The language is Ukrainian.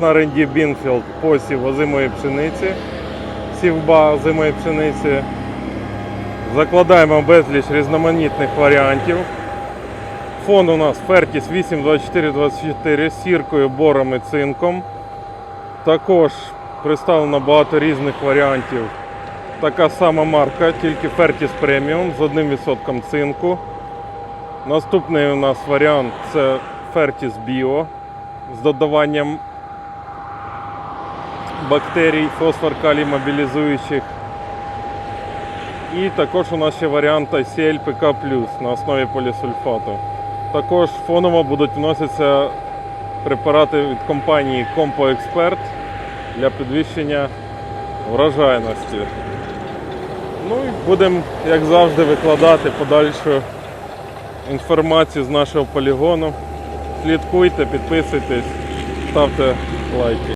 На ренді Бінфілд посів озимої пшениці, сівба озимої пшениці. Закладаємо безліч різноманітних варіантів. Фон у нас Фертіс 82424 з сіркою, бором і цинком. Також представлено багато різних варіантів. Така сама марка, тільки Fertis Premium з 1% цинку. Наступний у нас варіант це Fertis Bio з додаванням бактерій, фосфор калій мобілізуючих. І також у нас ще варіант ICL PK на основі полісульфату. Також фоново будуть вноситися препарати від компанії Compo Expert для підвищення врожайності. Ну і будемо, як завжди, викладати подальшу інформацію з нашого полігону. Слідкуйте, підписуйтесь, ставте лайки.